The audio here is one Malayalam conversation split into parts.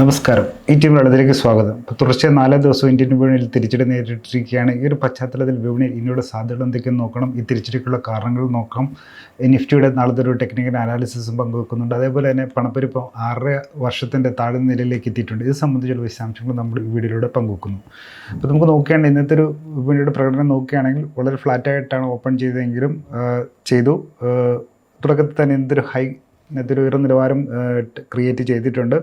നമസ്കാരം. ഈ ടീം വെള്ളത്തിലേക്ക് സ്വാഗതം. തുടർച്ചയായ നാലാം ദിവസം ഇന്ത്യൻ വിപണിയിൽ തിരിച്ചടി നേരിട്ടിരിക്കുകയാണ്. ഈ ഒരു പശ്ചാത്തലത്തിൽ വിപണിയിൽ ഇനിയുള്ള സാധ്യതകൾ എന്തൊക്കെ നോക്കണം. ഈ തിരിച്ചടിക്കുള്ള കാരണങ്ങൾ നോക്കാം നിഫ്റ്റിയുടെ നാളത്തെ ഒരു ടെക്നിക്കൽ അനാലിസിസും പങ്കുവെക്കുന്നുണ്ട്. അതേപോലെ തന്നെ പണപ്പെരുപ്പം ആറര വർഷത്തിന്റെ താഴ്ന്ന നിലയിലേക്ക് എത്തിയിട്ടുണ്ട്. ഇത് സംബന്ധിച്ചുള്ള വിശദാംശങ്ങൾ നമ്മൾ ഈ വീഡിയോയിലൂടെ പങ്കുവെക്കുന്നു. അപ്പോൾ നമുക്ക് നോക്കുകയാണെങ്കിൽ ഇന്നത്തെ ഒരു വിപണിയുടെ പ്രകടനം നോക്കുകയാണെങ്കിൽ വളരെ ഫ്ലാറ്റായിട്ടാണ് ഓപ്പൺ ചെയ്തതെങ്കിലും ചെയ്തു. തുടക്കത്തിൽ തന്നെ എന്തൊരു ഹൈ ഒരു ഉയർന്ന നിലവാരം ക്രിയേറ്റ് ചെയ്തിട്ടുണ്ട്.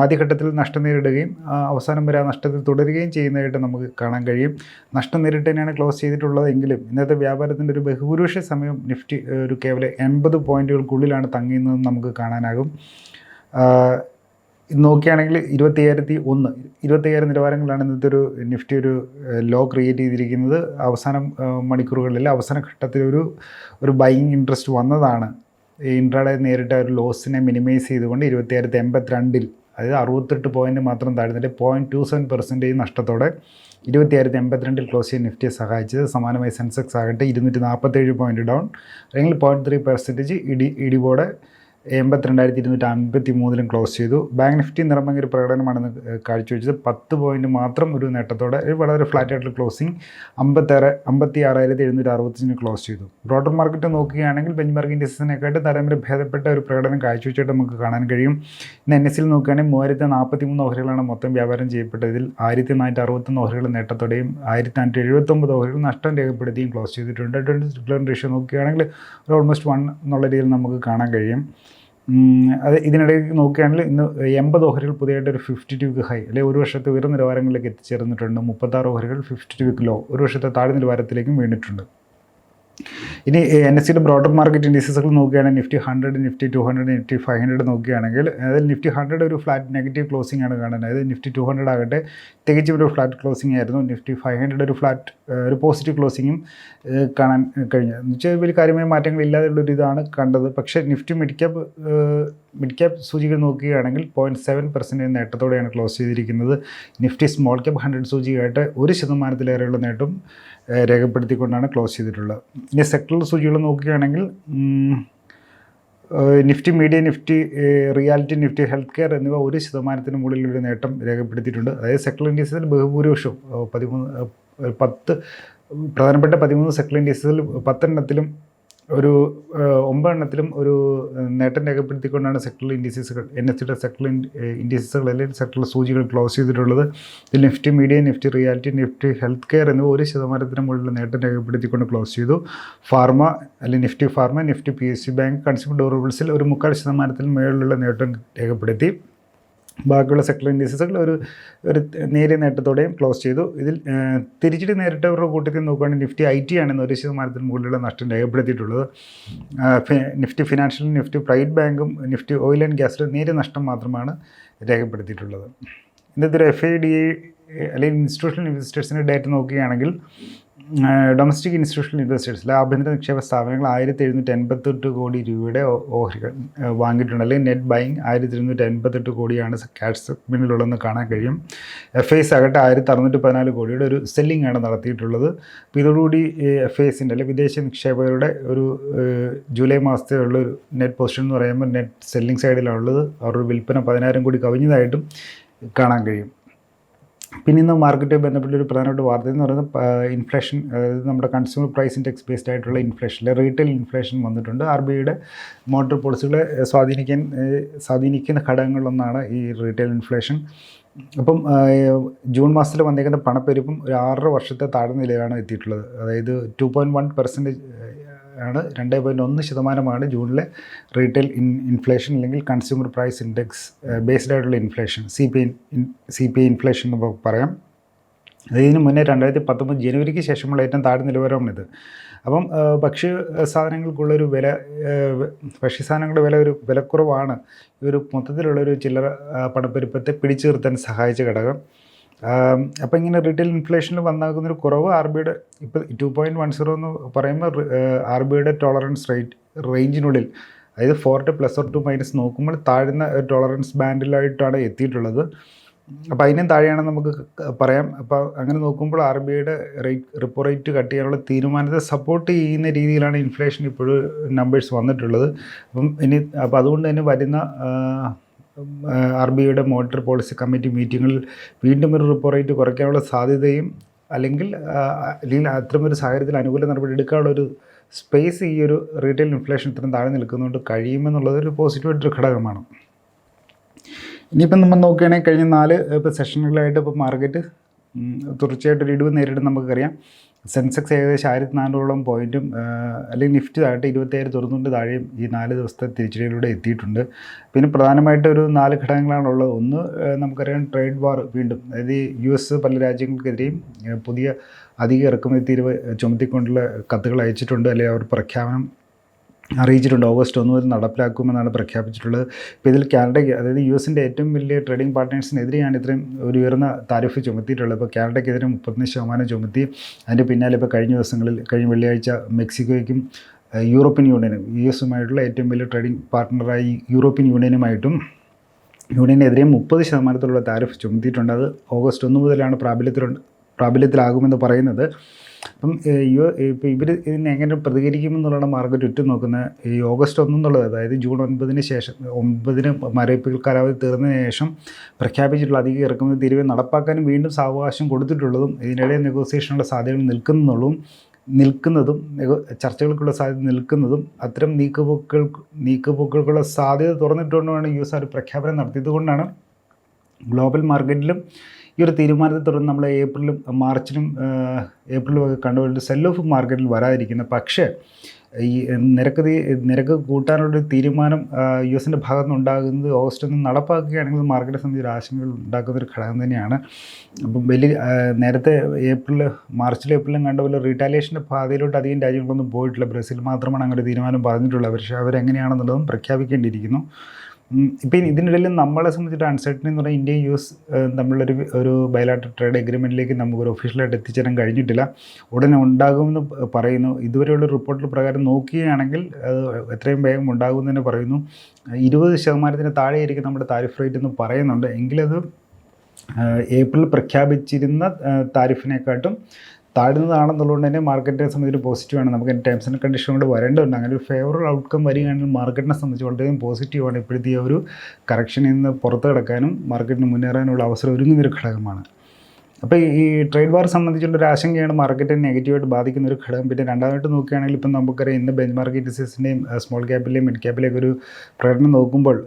ആദ്യഘട്ടത്തിൽ നഷ്ടം നേരിടുകയും അവസാനം വരെ ആ നഷ്ടത്തിൽ തുടരുകയും ചെയ്യുന്നതായിട്ട് നമുക്ക് കാണാൻ കഴിയും. നഷ്ടം നേരിട്ട് തന്നെയാണ് ക്ലോസ് ചെയ്തിട്ടുള്ളത് എങ്കിലും ഇന്നത്തെ വ്യാപാരത്തിന്റെ ഒരു ബഹുഭൂരിപക്ഷ സമയം നിഫ്റ്റി ഒരു കേവലം എൺപത് പോയിന്റുകൾക്കുള്ളിലാണ് തങ്ങിയെന്ന് നമുക്ക് കാണാനാകും. നോക്കുകയാണെങ്കിൽ നോക്കുകയാണെങ്കിൽ ഇരുപത്തിയ്യായിരത്തി ഒന്ന് ഇരുപത്തിയ്യായിരം നിലവാരങ്ങളാണ് ഇന്നത്തെ ഒരു നിഫ്റ്റി ഒരു ലോ ക്രിയേറ്റ് ചെയ്തിരിക്കുന്നത്. അവസാനം മണിക്കൂറുകളിൽ അവസാന ഘട്ടത്തിൽ ഒരു ഒരു ബൈങ് ഇൻട്രസ്റ്റ് വന്നതാണ്. ഇൻട്രാഡേ നേരിട്ട ഒരു ലോസിനെ മിനിമൈസ് ചെയ്തുകൊണ്ട് ഇരുപത്തിയായിരത്തി എൺപത്തിരണ്ടിൽ അതായത് അറുപത്തെട്ട് പോയിന്റ് മാത്രം താഴ്ന്നിട്ട് പോയിന്റ് ടു സെവൻ പെർസെന്റേജ് നഷ്ടത്തോടെ ഇരുപത്തിയായിരത്തി എൺപത്തിരണ്ടിൽ ക്ലോസ് ചെയ്യാൻ നിഫ്റ്റിയെ സഹായിച്ചത്. സമാനമായി സെൻസെക്സ് ആകട്ടെ ഇരുന്നൂറ്റി നാൽപ്പത്തേഴ് പോയിന്റ് ഡൗൺ അല്ലെങ്കിൽ പോയിന്റ് ത്രീ പെർസെന്റേജ് ഇടി ഇടിവോടെ എൺപത്തിരണ്ടായിരത്തി ഇരുന്നൂറ്റി അൻപത്തി മൂന്നിലും ക്ലോസ് ചെയ്തു ബാങ്ക് നിഫ്റ്റി നിറമങ്ങ ഒരു പ്രകടനമാണെന്ന് കാഴ്ചവെച്ചത്. പത്ത് പോയിന്റ് മാത്രം ഒരു നേട്ടത്തോടെ വളരെ ഫ്ലാറ്റ് ആയിട്ടുള്ള ക്ലോസിംഗ് അമ്പത്താറ് അമ്പത്തി ആറായിരത്തി എഴുന്നൂറ്റി അറുപത്തഞ്ചിന് ക്ലോസ് ചെയ്തു. ബ്രോഡർ മാർക്കറ്റ് നോക്കുകയാണെങ്കിൽ ബെഞ്ച്മാർക്ക് മാർക്ക് ഇൻഡസ്ട്രീസിനെക്കാട്ട് തരംവരെ ഭേദപ്പെട്ട ഒരു പ്രകടനം കാഴ്ചവെച്ചിട്ട് നമുക്ക് കാണാൻ കഴിയും. ഇന്ന് എൻ എസ് സിൽ നോക്കുകയാണെങ്കിൽ മൂവായിരത്തി നാൽപ്പത്തി മൂന്ന് ഓഹരികളാണ് മൊത്തം വ്യാപാരം ചെയ്യപ്പെട്ടത്. ഇതിൽ ആയിരത്തി നാനൂറ്റി അറുപത്തൊന്ന് ഓഹരികൾ നേട്ടത്തോടെയും ആയിരത്തി നാനൂറ്റി എഴുപത്തൊമ്പത് ഓഹരികൾ നഷ്ടം രേഖപ്പെടുത്തിയും ക്ലോസ് ചെയ്തിട്ടുണ്ട്. ട്വന്റി റേഷ്യോ നോക്കുകയാണെങ്കിൽ ഒരു ഓൾമോസ്റ്റ് വൺ എന്നുള്ള രീതിയിൽ നമുക്ക് കാണാൻ കഴിയും. അത് ഇതിനിടയിൽ നോക്കുകയാണെങ്കിൽ ഇന്ന് എൺപത് ഓഹരികൾ പുതിയതായിട്ട് ഒരു ഫിഫ്റ്റി ടു ഹൈ അല്ലെങ്കിൽ ഒരു വർഷത്തെ ഉയർന്ന നിലവാരങ്ങളിലേക്ക് എത്തിച്ചേർന്നിട്ടുണ്ട്. മുപ്പത്താറ് ഓഹരികൾ ഫിഫ്റ്റി ടു ലോ ഒരു വർഷത്തെ താഴ്ന്ന നിലവാരത്തിലേക്കും വീണിട്ടുണ്ട്. ഇനി എൻ എസ് സിയുടെ ബ്രോഡർ മാർക്കറ്റ് ഇൻഡീസസുകൾ നോക്കുകയാണെങ്കിൽ Nifty hundred Nifty two hundred Nifty five hundred നോക്കുകയാണെങ്കിൽ അതായത് നിഫ്റ്റി ഹൺഡ്രഡ് ഒരു ഫ്ലാറ്റ് നെഗറ്റീവ് ക്ലോസിംഗ് ആണ് കാണുന്നത്. അതായത് നിഫ്റ്റി ടു ഹൺഡ്രഡ് ആകട്ടെ തികച്ചും ഒരു ഫ്ലാറ്റ് ക്ലോസിംഗ് ആയിരുന്നു. നിഫ്റ്റി ഫൈവ് ഹൺഡ്രഡ് ഒരു ഫ്ലാറ്റ് ഒരു പോസിറ്റീവ് ക്ലോസിങ്ങും കാണാൻ കഴിഞ്ഞത്. എന്ന് വെച്ചാൽ വലിയ കാര്യമായ ഒരു ഇതാണ് കണ്ടത്. പക്ഷേ Nifty mid cap mid cap സൂചികൾ നോക്കുകയാണെങ്കിൽ പോയിന്റ് സെവൻ പെർസെന്റേജ് നേട്ടത്തോടെയാണ് ക്ലോസ് ചെയ്തിരിക്കുന്നത്. നിഫ്റ്റി സ്മോൾ ക്യാപ് ഹൺഡ്രഡ് സൂചികയായിട്ട് ഒരു ശതമാനത്തിലേറെയുള്ള നേട്ടം രേഖപ്പെടുത്തിക്കൊണ്ടാണ് ക്ലോസ് ചെയ്തിട്ടുള്ളത്. ഇനി സെക്ടറൽ സൂചികൾ നോക്കുകയാണെങ്കിൽ Nifty media Nifty realty Nifty health care എന്നിവ ഒരു ശതമാനത്തിന് മുകളിലൊരു നേട്ടം രേഖപ്പെടുത്തിയിട്ടുണ്ട്. അതായത് സെക്ടറൽ ഇൻഡീസിൽ ബഹുഭൂരിപക്ഷവും പതിമൂന്ന് പത്ത് പ്രധാനപ്പെട്ട പതിമൂന്ന് സെക്ടറൽ ഇൻഡീസിൽ പത്തെണ്ണത്തിലും ഒരു ഒമ്പതെണ്ണത്തിലും ഒരു നേട്ടം രേഖപ്പെടുത്തിക്കൊണ്ടാണ് സെക്ടറൽ ഇൻഡിസീസുകൾ എൻ എസ് സിയുടെ സെക്ടറൽ ഇൻഡിസീസുകൾ അല്ലെങ്കിൽ സെക്ടറൽ സൂചികൾ ക്ലോസ് ചെയ്തിട്ടുള്ളത്. ഇതിൽ Nifty media Nifty realty Nifty health care എന്നിവ ഒരു ശതമാനത്തിന് മുകളിൽ നേട്ടം രേഖപ്പെടുത്തിക്കൊണ്ട് ക്ലോസ് ചെയ്തു. ഫാർമ അല്ലെങ്കിൽ Nifty pharma Nifty P S C bank consumer ഡ്യൂറബിൾസിൽ ഒരു മുക്കാൽ ശതമാനത്തിന് മുകളിലുള്ള നേട്ടം രേഖപ്പെടുത്തി. ബാക്കിയുള്ള സെക്ടർ ഇൻഡീസസുകൾ ഒരു ഒരു നേരിയ നേട്ടത്തോടെയും ക്ലോസ് ചെയ്തു. ഇതിൽ തിരിച്ചിട്ട് തിരിച്ചടി നേരിട്ടവരുടെ കൂട്ടത്തിൽ നോക്കുകയാണെങ്കിൽ നിഫ്റ്റി ഐ ടി ആണ് ഒരു ശതമാനത്തിന് മുകളിലുള്ള നഷ്ടം രേഖപ്പെടുത്തിയിട്ടുള്ളത്. നിഫ്റ്റി ഫിനാൻഷ്യൽ നിഫ്റ്റി പ്രൈവറ്റ് ബാങ്കും നിഫ്റ്റി ഓയിൽ ആൻഡ് ഗ്യാസിലും നേരിയ നഷ്ടം മാത്രമാണ് രേഖപ്പെടുത്തിയിട്ടുള്ളത്. ഇന്നത്തെ ഒരു എഫ് ഐ ഡി അല്ലെങ്കിൽ ഇൻസ്റ്റിറ്റ്യൂഷണൽ ഇൻവെസ്റ്റേഴ്സിന്റെ ഡേറ്റ് നോക്കുകയാണെങ്കിൽ ഡൊമസ്റ്റിക് ഇൻസ്റ്റിറ്റ്യൂഷണൽ ഇൻവെസ്റ്റേഴ്സിലെ ആഭ്യന്തര നിക്ഷേപ സ്ഥാപനങ്ങൾ ആയിരത്തി എഴുന്നൂറ്റി എൺപത്തെട്ട് കോടി രൂപയുടെ ഓഹരികൾ വാങ്ങിയിട്ടുണ്ട്. അല്ലെങ്കിൽ നെറ്റ് ബൈങ് ആയിരത്തി ഇരുന്നൂറ്റി എൺപത്തെട്ട് കോടിയാണ് ക്യാഷ് സെഗ്മെന്റിലുള്ളതെന്ന് കാണാൻ കഴിയും. എഫ് ഐസ് ആകട്ടെ ആയിരത്തി അറുന്നൂറ്റി പതിനാല് കോടിയുടെ ഒരു സെല്ലിംഗ് ആണ് നടത്തിയിട്ടുള്ളത്. അപ്പോൾ ഇതോടുകൂടി എഫ് ഐസിന്റെ അല്ലെങ്കിൽ വിദേശ നിക്ഷേപകരുടെ ഒരു ജൂലൈ മാസത്തെ ഉള്ള ഒരു നെറ്റ് പൊസിഷൻ എന്ന് പറയുമ്പോൾ നെറ്റ് സെല്ലിംഗ് സൈഡിലാണുള്ളത് അവരുടെ വിൽപ്പന പതിനായിരം കോടി കവിഞ്ഞതായിട്ടും കാണാൻ കഴിയും. പിന്നെ ഇന്ന് മാർക്കറ്റുമായി ബന്ധപ്പെട്ട ഒരു പ്രധാനപ്പെട്ട വാർത്ത എന്ന് പറയുന്നത് ഇൻഫ്ലേഷൻ അതായത് നമ്മുടെ കൺസ്യൂമർ പ്രൈസ് ഇൻഡെക്സ് ബേസ്ഡ് ആയിട്ടുള്ള ഇൻഫ്ലേഷൻ റീറ്റെയിൽ ഇൻഫ്ലേഷൻ വന്നിട്ടുണ്ട്. ആർ ബി ഐയുടെ മോട്ടോർ പോളിസികളെ സ്വാധീനിക്കാൻ സ്വാധീനിക്കുന്ന ഘടകങ്ങളിലൊന്നാണ് ഈ റീറ്റെയിൽ ഇൻഫ്ലേഷൻ അപ്പം ജൂൺ മാസത്തിൽ വന്നേക്കുന്ന പണപ്പെരുപ്പം ഒരു ആറര വർഷത്തെ താഴ്ന്ന നിലയിലാണ് എത്തിയിട്ടുള്ളത്. അതായത് ടു പോയിന്റ് വൺ പെർസെന്റേജ് ആണ്. രണ്ട് പോയിന്റ് ഒന്ന് ശതമാനമാണ് ജൂണിലെ റീറ്റെയിൽ ഇൻ ഇൻഫ്ലേഷൻ അല്ലെങ്കിൽ കൺസ്യൂമർ പ്രൈസ് ഇൻഡെക്സ് ബേസ്ഡ് ആയിട്ടുള്ള inflation C P C P inflation എന്ന് പറയാം. അതിന് മുന്നേ രണ്ടായിരത്തി പത്തൊമ്പത് ജനുവരിക്ക് ശേഷമുള്ള ഏറ്റവും താഴ്ന്ന നിലവാരമാണിത്. അപ്പം ഭക്ഷ്യ സാധനങ്ങൾക്കുള്ളൊരു വില ഭക്ഷ്യ സാധനങ്ങളുടെ വില ഒരു വിലക്കുറവാണ്. ഈ ഒരു മൊത്തത്തിലുള്ളൊരു ചില്ലറ പണപ്പെരുപ്പത്തെ പിടിച്ചു നിർത്താൻ സഹായിച്ച ഘടകം. അപ്പോൾ ഇങ്ങനെ റീറ്റെയിൽ ഇൻഫ്ലേഷനിൽ വന്നാകുന്നൊരു കുറവ് ആർ ബിയുടെ ഇപ്പോൾ ടു പോയിന്റ് വൺ സീറോ എന്ന് പറയുമ്പോൾ ആർ ബിയുടെ ടോളറൻസ് റേറ്റ് റേഞ്ചിനുള്ളിൽ അതായത് four two plus or two minus നോക്കുമ്പോൾ താഴ്ന്ന ടോളറൻസ് ബാൻഡിലായിട്ടാണ് എത്തിയിട്ടുള്ളത്. അപ്പോൾ അതിനും താഴെയാണ് നമുക്ക് പറയാം. അപ്പോൾ അങ്ങനെ നോക്കുമ്പോൾ ആർ ബി ഐയുടെ റേറ്റ് റിപ്പോ റേറ്റ് കട്ട് ചെയ്യാനുള്ള തീരുമാനത്തെ സപ്പോർട്ട് ചെയ്യുന്ന രീതിയിലാണ് ഇൻഫ്ലേഷൻ ഇപ്പോഴും നമ്പേഴ്സ് വന്നിട്ടുള്ളത്. അപ്പം ഇനി അപ്പോൾ അതുകൊണ്ട് തന്നെ വരുന്ന ആർ ബി ഐയുടെ മോണിറ്ററി പോളിസി കമ്മിറ്റി മീറ്റിങ്ങിൽ വീണ്ടും ഒരു റിപ്പോ റേറ്റ് കുറയ്ക്കാനുള്ള സാധ്യതയും അല്ലെങ്കിൽ അല്ലെങ്കിൽ അത്തരമൊരു സാഹചര്യത്തിൽ അനുകൂല നടപടി എടുക്കാനുള്ള ഒരു സ്പേസ് ഈ ഒരു റീറ്റെയിൽ ഇൻഫ്ലേഷൻ ഇത്രയും താഴെ നിൽക്കുന്നതുകൊണ്ട് കഴിയുമെന്നുള്ളത് ഒരു പോസിറ്റീവായിട്ടൊരു ഘടകമാണ്. ഇനിയിപ്പം നമ്മൾ നോക്കുകയാണെങ്കിൽ കഴിഞ്ഞ നാല് ഇപ്പോൾ സെഷനുകളായിട്ട് ഇപ്പോൾ മാർക്കറ്റ് തുടർച്ചയായിട്ടൊരു ഇടിവ് നേരിടും നമുക്കറിയാം. സെൻസെക്സ് ഏകദേശം ആയിരത്തി നാനൂറോളം പോയിന്റും അല്ലെങ്കിൽ നിഫ്റ്റി താഴെ ഇരുപത്തേഴ് തുറന്നുകൊണ്ട് താഴെയും ഈ നാല് ദിവസത്തെ തിരിച്ചടിയിലൂടെ എത്തിയിട്ടുണ്ട്. പിന്നെ പ്രധാനമായിട്ട് ഒരു നാല് ഘടകങ്ങളാണുള്ളത്. ഒന്ന് നമുക്കറിയാം ട്രേഡ് വാർ വീണ്ടും. അതായത് യു എസ് പല രാജ്യങ്ങൾക്കെതിരെയും പുതിയ അധിക ഇറക്കുമതി തീരുവ ചുമത്തിക്കൊണ്ടുള്ള കത്തുകൾ അയച്ചിട്ടുണ്ട്. അല്ലെങ്കിൽ അവർ പ്രഖ്യാപനം അറിയിച്ചിട്ടുണ്ട്. ഓഗസ്റ്റ് ഒന്ന് മുതൽ നടപ്പിലാക്കുമെന്നാണ് പ്രഖ്യാപിച്ചിട്ടുള്ളത്. ഇപ്പോൾ ഇതിൽ കാനഡയ്ക്ക് അതായത് യു എസിന്റെ ഏറ്റവും വലിയ ട്രേഡിംഗ് പാർട്ട്നേഴ്സിനെതിരെയാണ് ഇത്രയും ഒരു ഉയർന്ന താരിഫ് ചുമത്തിയിട്ടുള്ളത്. ഇപ്പോൾ കാനഡയ്ക്കെതിരെ മുപ്പത്തഞ്ച് ശതമാനം ചുമത്തി. അതിന്റെ പിന്നാലെ ഇപ്പോൾ കഴിഞ്ഞ ദിവസങ്ങളിൽ കഴിഞ്ഞ വെള്ളിയാഴ്ച മെക്സിക്കോയ്ക്കും യൂറോപ്യൻ യൂണിയനും യു എസുമായിട്ടുള്ള ഏറ്റവും വലിയ ട്രേഡിംഗ് പാർട്ട്ണറായി യൂറോപ്യൻ യൂണിയനുമായിട്ടും യൂണിയനെതിരെ മുപ്പത് ശതമാനത്തിലുള്ള താരിഫ് ചുമത്തിയിട്ടുണ്ട്. അത് ഓഗസ്റ്റ് ഒന്ന് മുതലാണ് പ്രാബല്യത്തിലുണ്ട് പ്രാബല്യത്തിലാകുമെന്ന് പറയുന്നത്. അപ്പം ഇപ്പോൾ ഇവർ ഇതിനെ എങ്ങനെ പ്രതികരിക്കുമെന്നുള്ളതാണ് മാർക്കറ്റ് ഉറ്റു നോക്കുന്നത് ഈ ഓഗസ്റ്റ് ഒന്നെന്നുള്ളത് അതായത് ജൂൺ ഒൻപതിന് ശേഷം ഒൻപതിന് മരവിപ്പിൽ കാലാവധി തീർന്നതിന് ശേഷം പ്രഖ്യാപിച്ചിട്ടുള്ള അധിക ഇറക്കുമതി തിരിവ് നടപ്പാക്കാനും വീണ്ടും സാവകാശം കൊടുത്തിട്ടുള്ളതും ഇതിനിടെ നെഗോസിയേഷനുള്ള സാധ്യതകൾ നിൽക്കുന്നുള്ളതും നിൽക്കുന്നതും ചർച്ചകൾക്കുള്ള സാധ്യത നിൽക്കുന്നതും അത്തരം നീക്കുപോക്കൾ നീക്കുപോക്കുകൾക്കുള്ള സാധ്യത തുറന്നിട്ടുകൊണ്ടാണ് യു എസ് ആ ഒരു പ്രഖ്യാപനം നടത്തിയത് കൊണ്ടാണ് ഗ്ലോബൽ മാർക്കറ്റിലും ഈ ഒരു തീരുമാനത്തെ തുടർന്ന് നമ്മൾ ഏപ്രിലും മാർച്ചിലും ഏപ്രിലും ഒക്കെ കണ്ടുകൊണ്ട് സെൽ ഓഫ് മാർക്കറ്റിൽ വരാതിരിക്കുന്നത് പക്ഷേ ഈ നിരക്ക് നിരക്ക് കൂട്ടാനുള്ള തീരുമാനം യു എസിന്റെ ഭാഗത്ത് നിന്ന് ഉണ്ടാകുന്നത് ഓഗസ്റ്റ് ഒന്ന് നടപ്പാക്കുകയാണെങ്കിൽ മാർക്കറ്റ് സംബന്ധിച്ച് ആശങ്കകൾ ഉണ്ടാക്കുന്ന ഒരു ഘടകം തന്നെയാണ്. അപ്പം വലിയ നേരത്തെ ഏപ്രിൽ മാർച്ചിൽ ഏപ്രിലും കണ്ട പോലെ റീറ്റാലിയേഷന്റെ പാതയിലോട്ട് അധികം രാജ്യങ്ങളൊന്നും പോയിട്ടില്ല. ബ്രസീൽ മാത്രമാണ് അങ്ങനെ തീരുമാനം പറഞ്ഞിട്ടുള്ളത്. പക്ഷേ അവരെങ്ങനെയാണെന്നുള്ളതും പ്രഖ്യാപിക്കേണ്ടിയിരിക്കുന്നു. ഇപ്പം ഇതിനിടയിൽ നമ്മളെ സംബന്ധിച്ചിട്ട് അൺസർട്ടനി എന്ന് പറഞ്ഞാൽ ഇന്ത്യ യു എസ് നമ്മളൊരു ഒരു ബയലാട്ടർ ട്രേഡ് എഗ്രിമെന്റിലേക്ക് നമുക്കൊരു ഒഫീഷ്യലായിട്ട് എത്തിച്ചേരാൻ കഴിഞ്ഞിട്ടില്ല. ഉടനെ ഉണ്ടാകുമെന്ന് പറയുന്നു. ഇതുവരെയുള്ള റിപ്പോർട്ടിൽ പ്രകാരം നോക്കുകയാണെങ്കിൽ അത് എത്രയും വേഗം ഉണ്ടാകുമെന്ന് തന്നെ പറയുന്നു. ഇരുപത് ശതമാനത്തിന് താഴെയായിരിക്കും നമ്മുടെ താരിഫ് റേറ്റ് എന്ന് പറയുന്നുണ്ട്. എങ്കിലത് ഏപ്രിൽ പ്രഖ്യാപിച്ചിരുന്ന താരിഫിനെക്കാട്ടും താഴ്ന്നതാണെന്നുള്ളതുകൊണ്ട് തന്നെ മാർക്കറ്റിനെ സംബന്ധിച്ച് പോസിറ്റീവാണ് നമുക്ക് ടേംസ് ആൻഡ് കണ്ടീഷൻ കൊണ്ട് വരേണ്ടതുണ്ട് അങ്ങനെ ഒരു ഫേവറബിൾ ഔട്ട്കം വരികയാണെങ്കിൽ മാർക്കറ്റിനെ സംബന്ധിച്ച് വളരെയധികം പോസിറ്റീവാണ് ഇപ്പോഴത്തെ ഒരു കറക്ഷനിൽ നിന്ന് പുറത്ത് കിടക്കാനും മാർക്കറ്റിന് മുന്നേറാനുള്ള അവസരം ഒരുങ്ങുന്നൊരു ഘടകമാണ്. അപ്പോൾ ഈ ട്രേഡ് വാർ സംബന്ധിച്ചുള്ള ഒരു ആശങ്കയാണ് മാർക്കറ്റിനെ നെഗറ്റീവായിട്ട് ബാധിക്കുന്ന ഒരു ഘടകം. പിന്നെ രണ്ടാമതായിട്ട് നോക്കുകയാണെങ്കിൽ ഇപ്പം നമുക്കറിയാം ഇന്ന് ബെഞ്ച് മാർക്ക് ഇൻഡസ്ട്രീസിന്റെയും സ്മോൾ ക്യാപ്പിലെയും മിഡ് ക്യാപ്പിലെയൊക്കെ ഒരു പ്രകടനം നോക്കുമ്പോൾ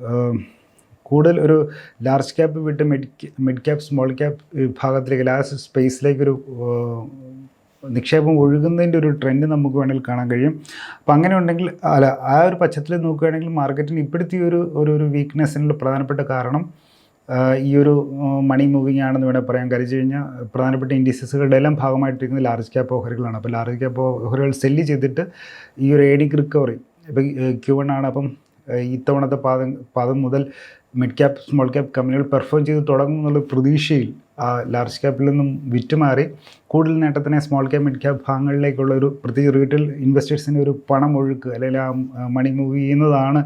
കൂടുതൽ ഒരു ലാർജ് ക്യാപ്പ് വിട്ട് mid mid cap small cap വിഭാഗത്തിലേക്ക് ലാസ്റ്റ് സ്പേസിലേക്ക് ഒരു നിക്ഷേപം ഒഴുകുന്നതിന്റെ ഒരു ട്രെൻഡ് നമുക്ക് വേണമെങ്കിൽ കാണാൻ കഴിയും. അപ്പം അങ്ങനെ ഉണ്ടെങ്കിൽ അല്ല ആ ഒരു പച്ചത്തിൽ നോക്കുകയാണെങ്കിൽ മാർക്കറ്റിന് ഇപ്പോഴത്തെ ഒരു ഒരു ഒരു വീക്ക്നെസ്സിനുള്ള പ്രധാനപ്പെട്ട കാരണം ഈ ഒരു മണി മൂവിങ് ആണെന്ന് വേണമെങ്കിൽ പറയാൻ കഴിച്ചു കഴിഞ്ഞാൽ പ്രധാനപ്പെട്ട ഇൻഡിസസുകളുടെ എല്ലാം ഭാഗമായിട്ടിരിക്കുന്നത് ലാർജ് ക്യാപ്പ് ഓഹരികളാണ്. അപ്പോൾ ലാർജ് ക്യാപ്പ് ഓഹരികൾ സെല്ല് ചെയ്തിട്ട് ഈ ഒരു ഏഡിങ് റിക്കവറി ഇപ്പോൾ ക്യൂ വൺ ആണ്. അപ്പം ഇത്തവണത്തെ പാദം പാദം മുതൽ മിഡ് ക്യാപ്പ് സ്മോൾ ക്യാപ്പ് കമ്പനികൾ പെർഫോം ചെയ്ത് തുടങ്ങും എന്നുള്ള പ്രതീക്ഷയിൽ ആ ലാർജ് ക്യാപ്പിൽ നിന്നും വിറ്റുമാറി. കൂടുതൽ നേട്ടത്തിനെ സ്മോൾ ക്യാപ്പ് മിഡ് ക്യാപ്പ് ഭാഗങ്ങളിലേക്കുള്ള ഒരു പ്രത്യേകിച്ച് റീറ്റെയിൽ ഇൻവെസ്റ്റേഴ്സിന്റെ ഒരു പണം ഒഴുക്ക് അല്ലെങ്കിൽ ആ മണി മൂവ് ചെയ്യുന്നതാണ്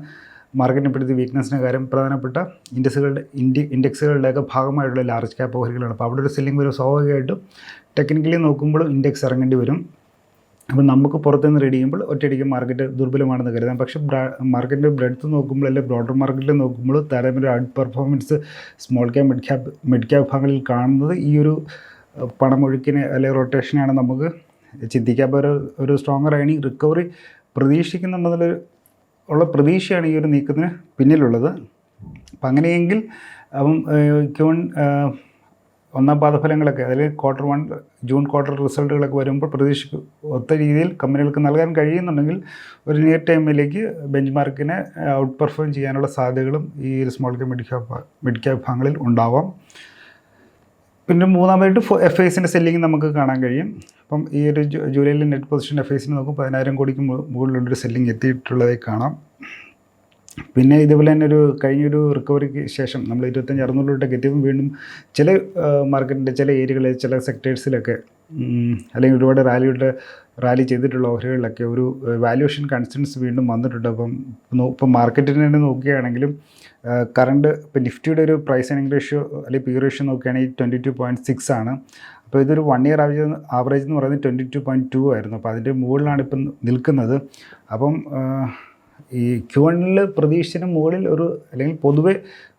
മാർക്കറ്റിനെ ഇപ്പോഴത്തെ വീക്ക്നെസ്സിന് കാര്യം. പ്രധാനപ്പെട്ട ഇൻഡക്സുകളുടെ ഇൻഡി ഇൻഡെക്സുകളുടെയൊക്കെ ഭാഗമായിട്ടുള്ള ലാർജ് ക്യാപ്പ് ഓഹരികളാണ്. അപ്പോൾ അവിടെ ഒരു സെല്ലിംഗ് വരും സ്വാഭാവികമായിട്ടും ടെക്നിക്കലി നോക്കുമ്പോൾ ഇൻഡെക്സ് ഇറങ്ങേണ്ടി വരും. അപ്പോൾ നമുക്ക് പുറത്തുനിന്ന് റെഡി ചെയ്യുമ്പോൾ ഒറ്റയടിക്ക് മാർക്കറ്റ് ദുർബലമാണെന്ന് കരുതാം. പക്ഷേ മാർക്കറ്റിന്റെ ബ്രെഡ്ത്ത് നോക്കുമ്പോൾ അല്ലെങ്കിൽ ബ്രോഡർ മാർക്കറ്റിൽ നോക്കുമ്പോൾ താരതമ്യ outperformance small cap mid cap mid cap ഭാഗങ്ങളിൽ കാണുന്നത് ഈ ഒരു പണമൊഴുക്കിനെ അല്ലെങ്കിൽ റൊട്ടേഷനെയാണ് നമുക്ക് ചിന്തിക്കാം. ഒരു ഒരു സ്ട്രോങ്ങർ ഏണിങ് റിക്കവറി പ്രതീക്ഷിക്കുന്നുണ്ടെന്നുള്ളൊരു ഉള്ള പ്രതീക്ഷയാണ് ഈ ഒരു നീക്കത്തിന് പിന്നിലുള്ളത്. അപ്പം അങ്ങനെയെങ്കിൽ അപ്പം ക്യൂൺ ഒന്നാം പാദ ഫലങ്ങളൊക്കെ അതിൽ ക്വാർട്ടർ വൺ ജൂൺ ക്വാർട്ടർ റിസൾട്ടുകളൊക്കെ വരുമ്പോൾ പ്രതീക്ഷിക്കും ഒത്ത രീതിയിൽ കമ്പനികൾക്ക് നൽകാൻ കഴിയുന്നുണ്ടെങ്കിൽ ഒരു നിയർ ടൈമിലേക്ക് ബെഞ്ച് മാർക്കിനെ ഔട്ട് പെർഫോം ചെയ്യാനുള്ള സാധ്യതകളും ഈ ഒരു small cap mid cap mid cap ഭാഗങ്ങളിൽ ഉണ്ടാവാം. പിന്നെ മൂന്നാമതായിട്ട് എഫ് ഐസിന്റെ സെല്ലിംഗ് നമുക്ക് കാണാൻ കഴിയും. അപ്പം ഈ ഒരു ജൂലൈയിലെ നെറ്റ് പൊസിഷൻ എഫ് ഐസിന് നോക്കും പതിനായിരം കോടിക്ക് മുകളിലുള്ളൊരു സെല്ലിംഗ് എത്തിയിട്ടുള്ളതായി കാണാം. പിന്നെ ഇതുപോലെ തന്നെ ഒരു കഴിഞ്ഞൊരു റിക്കവറിക്ക് ശേഷം നമ്മൾ ഇരുപത്തഞ്ച് അറുന്നൂറിലോട്ടൊക്കെ എത്തിയപ്പോൾ വീണ്ടും ചില മാർക്കറ്റിന്റെ ചില ഏരിയകളിൽ ചില സെക്ടേഴ്സിലൊക്കെ അല്ലെങ്കിൽ ഒരുപാട് റാലിയുടെ റാലി ചെയ്തിട്ടുള്ള ഓഹരികളിലൊക്കെ ഒരു വാല്യുവേഷൻ കൺസേൺസ് വീണ്ടും വന്നിട്ടുണ്ട്. അപ്പം ഇപ്പം മാർക്കറ്റിന് തന്നെ നോക്കുകയാണെങ്കിലും കറണ്ട് ഇപ്പം നിഫ്റ്റിയുടെ ഒരു പ്രൈസ് ഏണിംഗ് റേഷ്യോ അല്ലെങ്കിൽ പി റേഷ്യോ നോക്കുകയാണെങ്കിൽ ട്വന്റി ടു പോയിന്റ് സിക്സ് ആണ്. അപ്പോൾ ഇതൊരു വൺ ഇയർ ആവറേജ് ആവറേജ് എന്ന് പറയുന്നത് ട്വന്റി ടു പോയിന്റ് ടു ആയിരുന്നു. അപ്പോൾ അതിന്റെ മുകളിലാണ് ഇപ്പം നിൽക്കുന്നത്. അപ്പം ഈ ക്യു വണ്ണിൽ പ്രതീക്ഷിച്ചതിന് മുകളിൽ ഒരു അല്ലെങ്കിൽ പൊതുവെ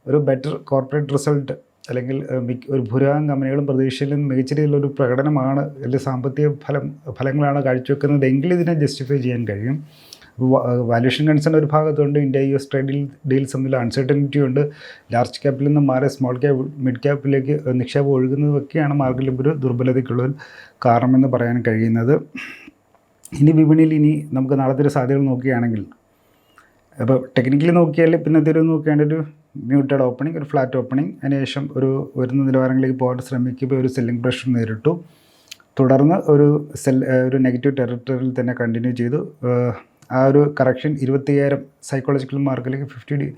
ഒരു ബെറ്റർ കോർപ്പറേറ്റ് റിസൾട്ട് അല്ലെങ്കിൽ ഒരു ഭൂരിഭാഗം കമ്പനികളും പ്രതീക്ഷയിൽ നിന്ന് മികച്ച രീതിയിലൊരു പ്രകടനമാണ് അല്ലെങ്കിൽ സാമ്പത്തിക ഫലം ഫലങ്ങളാണ് കാഴ്ചവെക്കുന്നത് എങ്കിൽ ഇതിനെ ജസ്റ്റിഫൈ ചെയ്യാൻ കഴിയും. വാല്യൂഷൻ കൺസേൺ ഒരു ഭാഗത്തുണ്ട് India U S trade deals തമ്മിൽ അൺസർട്ടനിറ്റി ഉണ്ട്. ലാർജ് ക്യാപ്പിൽ നിന്ന് മാറി സ്മോൾ ക്യാപ് മിഡ് ക്യാപ്പിലേക്ക് നിക്ഷേപം ഒഴുകുന്നതൊക്കെയാണ് മാർക്കറ്റിൽ ഒരു ദുർബലതയ്ക്കുള്ള ഒരു കാരണമെന്ന് പറയാൻ കഴിയുന്നത്. ഇനി വിപണിയിൽ ഇനി നമുക്ക് നാളത്തെ ഒരു സാധ്യതകൾ നോക്കുകയാണെങ്കിൽ അപ്പോൾ ടെക്നിക്കലി നോക്കിയാൽ പിന്നെ ഇതൊരു നോക്കേണ്ട ഒരു മ്യൂട്ടഡ് ഓപ്പണിംഗ് ഒരു ഫ്ലാറ്റ് ഓപ്പണിംഗ് അതിനുശേഷം ഒരു വരുന്ന നിലവാരങ്ങളിലേക്ക് പോകാൻ ശ്രമിക്കുമ്പോൾ ഒരു സെല്ലിംഗ് പ്രഷർ നേരിട്ടു. തുടർന്ന് ഒരു സെൽ ഒരു നെഗറ്റീവ് ടെറിട്ടറിയിൽ തന്നെ കണ്ടിന്യൂ ചെയ്തു. ആ ഒരു കറക്ഷൻ ഇരുപത്തിയ്യായിരം psychological മാർക്കിലേക്ക് fifty D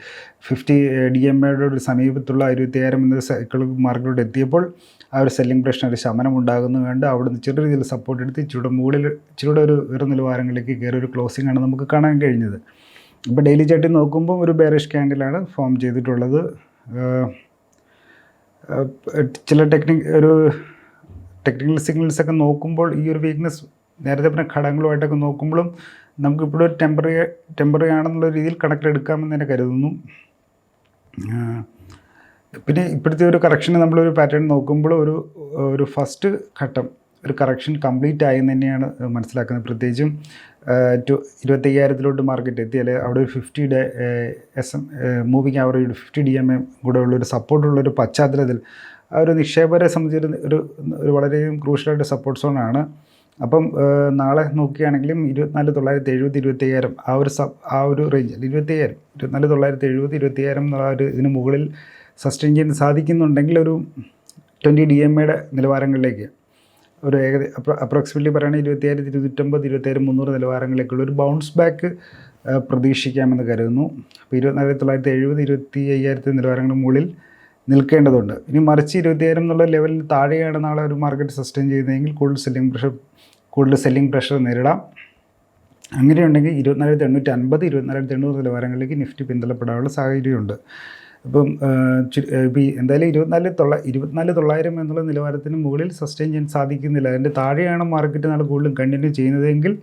fifty D M എയുടെ ഒരു സമീപത്തുള്ള ഇരുപത്തിയ്യായിരം എന്ന സൈക്കോളജിക്കൽ മാർക്കിലൂടെ എത്തിയപ്പോൾ ആ ഒരു സെല്ലിംഗ് പ്രശ്നം ഒരു ശമനം ഉണ്ടാകുന്നു. അവിടെ അവിടുന്ന് ചെറിയ രീതിയിൽ സപ്പോർട്ട് എടുത്ത് ഇച്ചിരി മുകളിൽ ഇച്ചിരി ഒരു ഉയർന്ന നിലവാരങ്ങളിലേക്ക് കയറി ഒരു ക്ലോസിംഗ് ആണ് നമുക്ക് കാണാൻ കഴിഞ്ഞത്. ഇപ്പോൾ ഡെയിലി ചാർട്ടിൽ നോക്കുമ്പോൾ ഒരു ബെയറിഷ് ക്യാൻഡിലാണ് ഫോം ചെയ്തിട്ടുള്ളത്. ചില ടെക്നിക് ഒരു ടെക്നിക്കൽ സിഗ്നൽസ് ഒക്കെ നോക്കുമ്പോൾ ഈ ഒരു വീക്ക്നെസ് നേരത്തെ പറഞ്ഞ ഘടകങ്ങളുമായിട്ടൊക്കെ നോക്കുമ്പോഴും നമുക്കിപ്പോഴും ഒരു ടെമ്പററി ടെമ്പററി ആണെന്നുള്ള രീതിയിൽ കണക്കിലെടുക്കാമെന്ന് തന്നെ കരുതുന്നു. പിന്നെ ഇപ്പോഴത്തെ ഒരു കറക്ഷന് നമ്മളൊരു പാറ്റേൺ നോക്കുമ്പോൾ ഒരു ഒരു ഫസ്റ്റ് ഘട്ടം ഒരു കറക്ഷൻ കംപ്ലീറ്റ് ആയെന്ന് തന്നെയാണ് മനസ്സിലാക്കുന്നത്. പ്രത്യേകിച്ചും ടു ഇരുപത്തയ്യായിരത്തിലോട്ട് മാർക്കറ്റ് എത്തിയാൽ അവിടെ ഒരു fifty day S M moving average fifty D M M കൂടെ ഉള്ളൊരു സപ്പോർട്ടുള്ളൊരു പശ്ചാത്തലത്തിൽ ആ ഒരു നിക്ഷേപകരെ സംബന്ധിച്ച് ഒരു ഒരു വളരെയധികം ക്രൂഷ്യലായിട്ട് സപ്പോർട്ട് സോണാണ് അപ്പം നാളെ നോക്കുകയാണെങ്കിലും ഇരുപത്തിനാല് തൊള്ളായിരത്തി എഴുപത് ഇരുപത്തയ്യായിരം ആ ഒരു സബ് ആ ഒരു റേഞ്ച് ഇരുപത്തയ്യായിരം ഇരുപത്തിനാല് തൊള്ളായിരത്തി എഴുപത് ഇരുപത്തയ്യായിരം എന്നുള്ള ഒരു ഇതിന് മുകളിൽ സസ്റ്റെയിൻ ചെയ്യാൻ സാധിക്കുന്നുണ്ടെങ്കിൽ ഒരു ട്വന്റി ഡി എം എയുടെ നിലവാരങ്ങളിലേക്ക് ഒരു ഏകദേശം അപ്രോക്സിമേറ്റ്ലി പറയുകയാണെങ്കിൽ ഇരുപത്തിയായിരത്തി ഇരുന്നൂറ്റമ്പത് ഇരുപത്തിയായിരം മുന്നൂറ് നിലവാരങ്ങളിലേക്കുള്ള ഒരു ബൗൺസ് ബാക്ക് പ്രതീക്ഷിക്കാമെന്ന് കരുതുന്നു. അപ്പോൾ ഇരുപത്തിനാല് തൊള്ളായിരത്തി എഴുപത് ഇരുപത്തി അയ്യായിരത്തി നിലവാരങ്ങളുടെ മുകളിൽ നിൽക്കേണ്ടതുണ്ട്. ഇനി മറിച്ച് ഇരുപത്തിയായിരം എന്നുള്ള ലെവലിൽ താഴെയാണ് നാളെ ഒരു മാർക്കറ്റ് സസ്റ്റെയിൻ ചെയ്യുന്നതെങ്കിൽ കൂടുതൽ സെല്ലിംഗ് പ്രഷർ കൂടുതൽ സെല്ലിംഗ് പ്രഷർ നേരിടാം. അങ്ങനെയുണ്ടെങ്കിൽ ഇരുപത്തിനാലായിരത്തി എണ്ണൂറ്റി അൻപത് ഇരുപത്തിനാലായിരത്തി എണ്ണൂറ് നിലവാരങ്ങളിലേക്ക് നിഫ്റ്റി പിന്തള്ളപ്പെടാനുള്ള സാഹചര്യമുണ്ട്. ഇപ്പം എന്തായാലും ഇരുപത്തിനാല് തൊള്ള ഇരുപത്തിനാല് തൊള്ളായിരം എന്നുള്ള നിലവാരത്തിന് മുകളിൽ സസ്റ്റെയിൻ ചെയ്യാൻ സാധിക്കുന്നില്ല. അതിന്റെ താഴെയാണ് മാർക്കറ്റ് നാളെ കൂടുതലും കണ്ടിന്യൂ ചെയ്യുന്നതെങ്കിൽ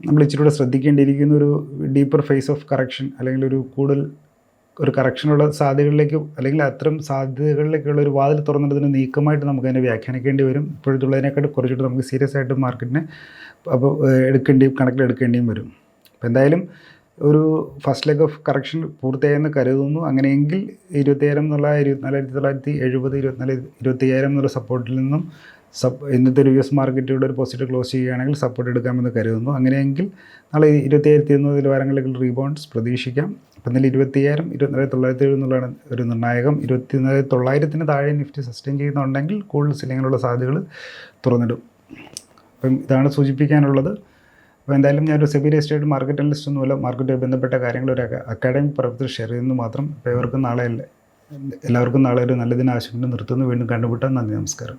നമ്മൾ ഇച്ചിരി കൂടെ ശ്രദ്ധിക്കേണ്ടിയിരിക്കുന്ന ഒരു ഡീപ്പർ ഫേസ് ഓഫ് കറക്ഷൻ അല്ലെങ്കിൽ ഒരു കൂടുതൽ ഒരു കറക്ഷനുള്ള സാധ്യതകളിലേക്ക് അല്ലെങ്കിൽ അത്തരം സാധ്യതകളിലേക്കുള്ള ഒരു വാതിൽ തുറന്നിടത്തിന് നീക്കമായിട്ട് നമുക്ക് അതിനെ വ്യാഖ്യാനിക്കേണ്ടി വരും. ഇപ്പോഴത്തുള്ളതിനെക്കാട്ട് കുറച്ചുകൂടി നമുക്ക് സീരിയസ് ആയിട്ട് മാർക്കറ്റിനെ അപ്പോൾ എടുക്കേണ്ടിയും കണക്കിലെടുക്കേണ്ടിയും വരും. അപ്പോൾ എന്തായാലും ഒരു ഫസ്റ്റ് ലെഗ് ഓഫ് കറക്ഷൻ പൂർത്തിയായെന്ന് കരുതുന്നു. അങ്ങനെയെങ്കിൽ ഇരുപത്തിയായിരം എന്നുള്ള ഇരുപത്തിനാലായിരത്തി തൊള്ളായിരത്തി എഴുപത് ഇരുപത്തിനാല് ഇരുപത്തിയായിരം എന്നുള്ള സപ്പോർട്ടിൽ നിന്നും സപ്പ് ഇന്നത്തെ ഒരു യു എസ് മാർക്കറ്റിലൂടെ ഒരു പോസിറ്റീവ് ക്ലോസ് ചെയ്യുകയാണെങ്കിൽ സപ്പോർട്ട് എടുക്കാമെന്ന് കരുതുന്നു. അങ്ങനെയെങ്കിൽ നാളെ ഇരുപത്തിയായിരത്തി ഇരുന്നൂറ് നിലവാരങ്ങളിലേക്ക് റീബൗണ്ട്സ് പ്രതീക്ഷിക്കാം. അപ്പം ഇന്നലെ ഇരുപത്തിയായിരം ഇരുപത്തിനാല് തൊള്ളായിരത്തി എഴുപത് എന്നുള്ളതാണ് ഒരു നിർണായകം. ഇരുപത്തിനാല് തൊള്ളായിരത്തിന് താഴെ നിഫ്റ്റി സസ്റ്റെയിൻ ചെയ്യുന്നുണ്ടെങ്കിൽ കൂടുതൽ സിലിങ്ങിനുള്ള സാധ്യതകൾ തുറന്നിടും. അപ്പം ഇതാണ് സൂചിപ്പിക്കാനുള്ളത്. അപ്പോൾ എന്തായാലും ഞാൻ ഒരു സെബി രജിസ്റ്റേഡ് മാർക്കറ്റ് അനലിസ്റ്റ് ഒന്നുമില്ല മാർക്കറ്റുമായി ബന്ധപ്പെട്ട കാര്യങ്ങൾ ഒരു അക്കാഡമിക് പ്രവർത്തനം ഷെയർ ചെയ്യുന്നു മാത്രം. അപ്പോൾ ഇവർക്കും നാളെ എല്ലാ- എല്ലാവർക്കും നാളെ ഒരു നല്ല ദിനം ആശംസിച്ച് നിർത്തുന്നു. വീണ്ടും കണ്ടുമുട്ടാൻ നന്ദി നമസ്കാരം.